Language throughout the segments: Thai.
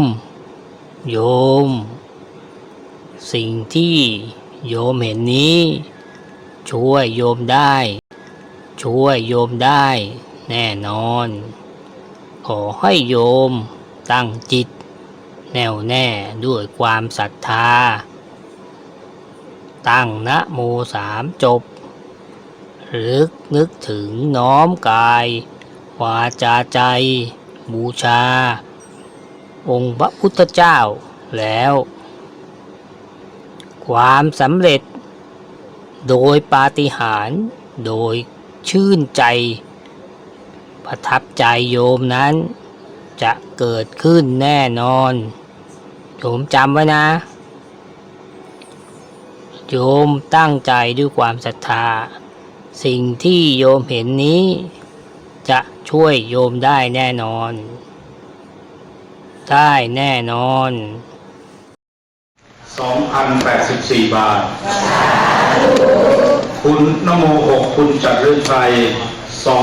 ม โยม สิ่งที่โยมเห็นนี้ ช่วยโยมได้ ช่วยโยมได้แน่นอน ขอให้โยมตั้งจิต แน่วแน่ด้วยความศรัทธา ตั้งนะโมสามจบรึกนึกถึงน้อมกาย วาจาใจ บูชา องค์พระพุทธเจ้าแล้ว ความสำเร็จ โดยปาฏิหาริย์โดยชื่นใจ ประทับใจโยมนั้น จะเกิดขึ้นแน่นอน โยมจำไว้นะ โยมตั้งใจด้วยความศรัทธา สิ่งที่โยมเห็นนี้ จะช่วยโยมได้แน่นอน ได้แน่นอน 2,084 บาท คุณนโมหกคุณจัดเรื่องไทย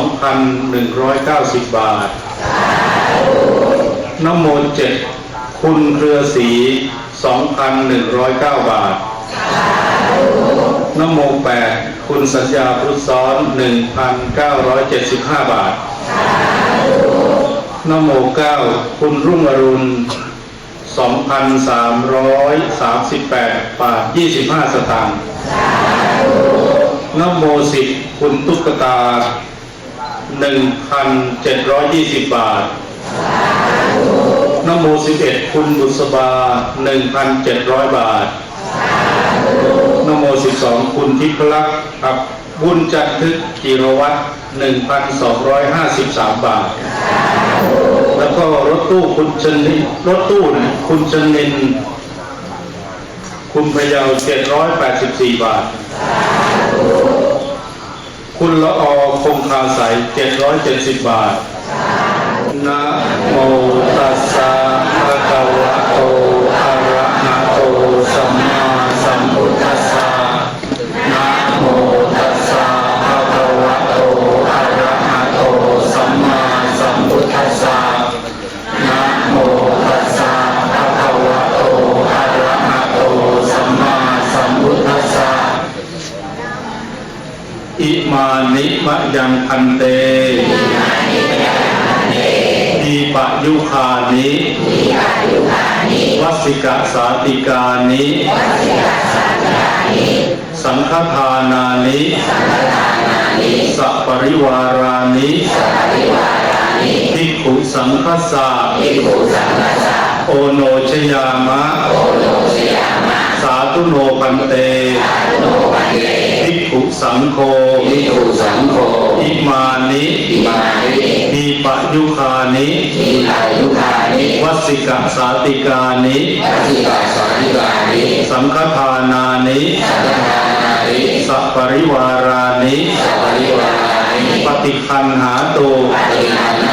2,190 บาท นโมเจ็ดคุณเครือศรี2,109 บาท นโมแปดคุณสัญญาพุทธซ้อน 1,975 บาท นโมเก้าคุณรุ่งอรุณ 2,338 บาท 25 สตางค์นโมสิบคุณตุ๊กตา 1,720 บาทนโมสิบเอ็ดคุณบุษบา 1,700 บาทนโมสิบสองคุณทิพลักษ์ครับบุญจันทึกจิรวัตร1,253 บาท แล้วก็รถตู้คุณชนินรถตู้นะคุณชนิน คุณพยาว784บาท คุณละออคงคาใส770บาทนะโมตัสสะภะคะวะ นิมะยังพันเตทีปะยุคานิวัสสิกะสาติกานิสังฆทานานิสัปริวารานิภิกขุสังฆสาโอโนชยามะ งโฆวิถุสังโฆอิมานิอิมานิทีปะยุคานิทีอายุคานิวัสสิกะสาติกานิวัชิกาสาธิกานิสังฆทานานิสังฆทานานิสัปริวารานิสัพพริวารานิปฏิคันหาโตปฏิคันหา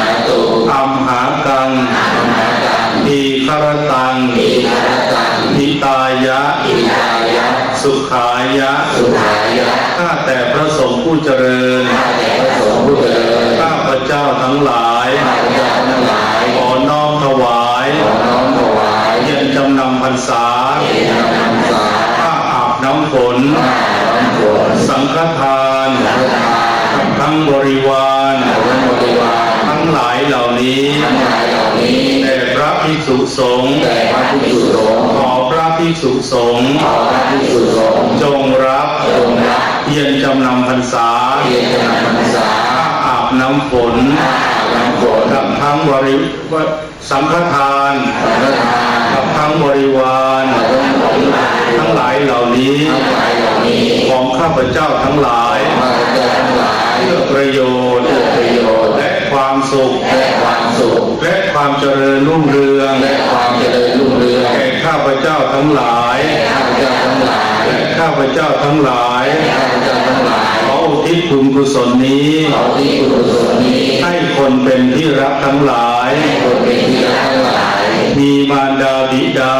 เจริญข้าแต่พระสงฆ์ผู้เจริญข้าพระเจ้าทั้งหลายข้าพเจ้าทั้งหลายขอน้อมถวายขอน้อมถวายเย็นจำนำพรรษาเอตพรรษาข้าอาบน้ำฝนข้าน้ำฝนสังฆทานสังฆทาน ทั้งบริวารผลบริวารทั้งหลายเหล่านี้ทั้งหลายเหล่านี้แด่พระภิกษุสงฆ์แต่พระภิกษุสงฆ์ขอพระ ภิกษุสงฆ์ขอพระภิกษุสงฆ์จงรับจงรับเย็นจำนำพรรษาเพียรจะนำพรรษาข้าอาบน้ำฝนข้าอาบน้ำฝนกับทั้งบริวารสังฆทานสังฆทานกับทั้งบริวารทั้งบริวารทั้งหลายเหล่านี้ทั้งหลายเหล่านี้ ของข้าพเจ้าทั้งหลายข้าพเจ้าทั้งหลายเพื่อประโยชน์เพื่อประโยชน์และความสุขและความสุขและความเจริญรุ่งเรือง เจ้าทั้งหลายข้าพเจ้าทั้งหลายและข้าพเจ้าทั้งหลายข้าพเจ้าทั้งหลายขออุทิศบุญกุศลนี้ขอที่กุศลนี้ ให้คนเป็นที่รักทั้งหลายคนเป็นที่รักทั้งหลาย มีมารดาบิดา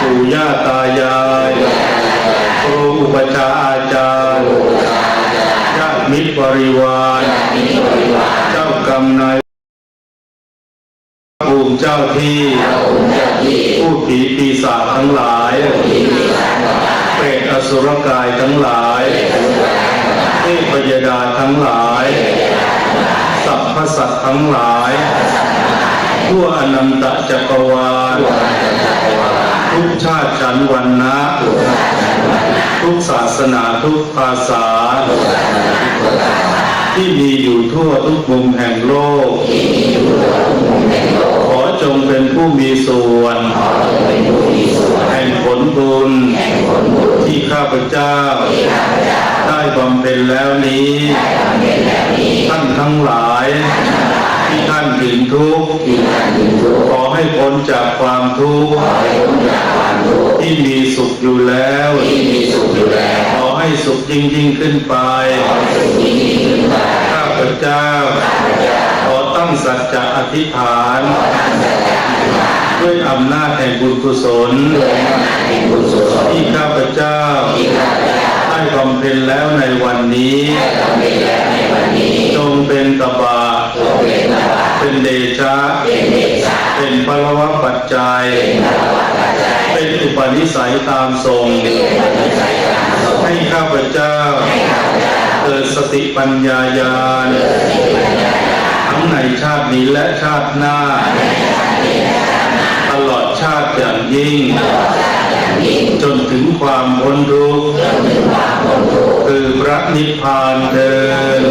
ปู่ย่าตายายครูอุปชฌาย์อาจารย์ญาติมิตรบริวารเจ้ากรรมนายภูมิมิเจ้าที่องค์เจ้าที่ ผีปีศาจทั้งหลาย เปรตอสุรกายทั้งหลายเทพยดาทั้งหลาย สัพพสัตว์ทั้งหลายทั่วอนันตจักรวาลทุกชาติชั้นวันนะทุกศาสนาทุกภาษา ที่มีอยู่ทั่วทุกมุมแห่งโลก ผู้มีส่วนแห่งผลบุญที่ข้าพเจ้า ได้บำเพ็ญแล้วนี้ ท่านทั้งหลายที่ท่านถึงทุกข์ขอให้พ้นจากความทุกข์ที่มีสุขอยู่แล้วขอให้สุขยิ่งยิ่งขึ้นไปข้าพเจ้าขอตั้งสัจจะอธิษฐาน ด้วยอำนาจแห่งบุญกุศลที่ข้าพเจ้าได้บำเพ็ญแล้วในวันนี้ จงเป็นตบะเป็นเดชะ เป็นพลวะปัจจัย เป็นอุปนิสัยตามทรง ให้ข้าพเจ้าเกิดสติปัญญาญาณทั้งในชาตินี้และชาติหน้า ยิ่ง จนถึงความพ้นทุกข์คือพระนิพพานเดิน